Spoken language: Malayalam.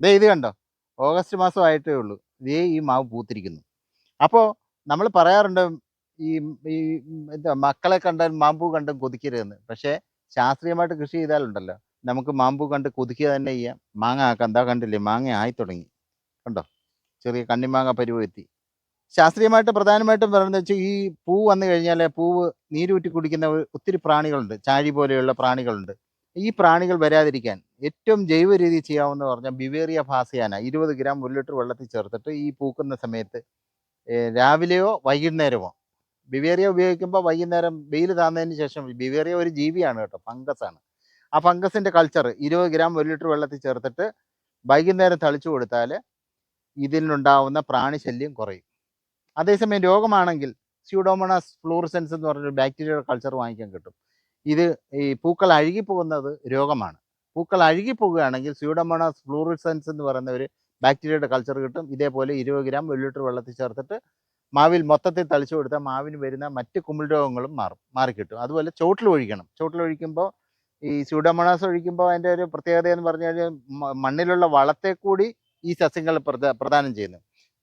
ദേ ഇത് കണ്ടോ? ഓഗസ്റ്റ് മാസമായിട്ടേ ഉള്ളൂ. ദേ ഈ മാവ് പൂത്തിരിക്കുന്നു. അപ്പോൾ നമ്മൾ പറയാറുണ്ട് ഈ ഈ എന്താ മക്കളെ കണ്ടാൽ മാമ്പൂ കണ്ടും കൊതിക്കരുതെന്ന്. പക്ഷേ ശാസ്ത്രീയമായിട്ട് കൃഷി ചെയ്താലുണ്ടല്ലോ. നമുക്ക് മാമ്പൂ കണ്ട് കൊതിക്കുക തന്നെ ചെയ്യാം. മാങ്ങ ആക്കാം എന്താ കണ്ടില്ലേ? മാങ്ങ ആയി തുടങ്ങി. കണ്ടോ? ചെറിയ കണ്ണിമാങ്ങ പരുവെത്തി ശാസ്ത്രീയമായിട്ട് പ്രധാനമായിട്ടും പറയുന്നത് വെച്ചാൽ ഈ പൂ വന്നു കഴിഞ്ഞാൽ പൂവ് നീരൂറ്റി കുടിക്കുന്ന ഒത്തിരി പ്രാണികളുണ്ട്. ചാഴി പോലെയുള്ള പ്രാണികളുണ്ട്. ഈ പ്രാണികൾ വരാതിരിക്കാൻ ഏറ്റവും ജൈവ രീതി ചെയ്യാവുന്ന പറഞ്ഞാൽ ബിവേറിയ ഫാസിയാന. ഇരുപത് ഗ്രാം ഒരു ലിറ്റർ വെള്ളത്തിൽ ചേർത്തിട്ട് ഈ പൂക്കുന്ന സമയത്ത് രാവിലെയോ വൈകുന്നേരമോ. ബിവേറിയ ഉപയോഗിക്കുമ്പോൾ വൈകുന്നേരം വെയിൽ താന്നതിന് ശേഷം ബിവേറിയ ഒരു ജീവിയാണ് കേട്ടോ ഫംഗസാണ്. ആ ഫംഗസിന്റെ കൾച്ചർ ഇരുപത് ഗ്രാം ഒരു ലിറ്റർ വെള്ളത്തിൽ ചേർത്തിട്ട് വൈകുന്നേരം തളിച്ചു കൊടുത്താൽ ഇതിലുണ്ടാവുന്ന പ്രാണിശല്യം കുറയും. അതേസമയം രോഗമാണെങ്കിൽ സ്യൂഡോമോണാസ് ഫ്ലൂറിസെൻസ് എന്ന് പറഞ്ഞൊരു ബാക്ടീരിയയുടെ കൾച്ചർ വാങ്ങിക്കാൻ കിട്ടും. ഇത് ഈ പൂക്കൾ അഴുകിപ്പോകുന്നത് രോഗമാണ്. പൂക്കൾ അഴുകിപ്പോകുകയാണെങ്കിൽ സ്യൂഡമോണാസ് ഫ്ലൂറിസെൻസ് എന്ന് പറയുന്ന ഒരു ബാക്ടീരിയയുടെ കൾച്ചർ കിട്ടും. ഇതേപോലെ ഇരുപത് ഗ്രാം ഒരു ലിറ്റർ വെള്ളത്തിൽ ചേർത്തിട്ട് മാവിൽ മൊത്തത്തിൽ തളിച്ചു കൊടുത്താൽ മാവിന് വരുന്ന മറ്റ് കുമിൾ രോഗങ്ങളും മാറും മാറിക്കിട്ടും. അതുപോലെ ചോട്ടിൽ ഒഴിക്കണം. ചോട്ടിൽ ഒഴിക്കുമ്പോൾ ഈ സ്യൂഡമോണാസ് ഒഴിക്കുമ്പോൾ അതിന്റെ ഒരു പ്രത്യേകത എന്ന് പറഞ്ഞു കഴിഞ്ഞാൽ മണ്ണിലുള്ള വളത്തെ കൂടി ഈ സസ്യങ്ങൾ പ്രദ- പ്രദാനം ചെയ്യുന്നു.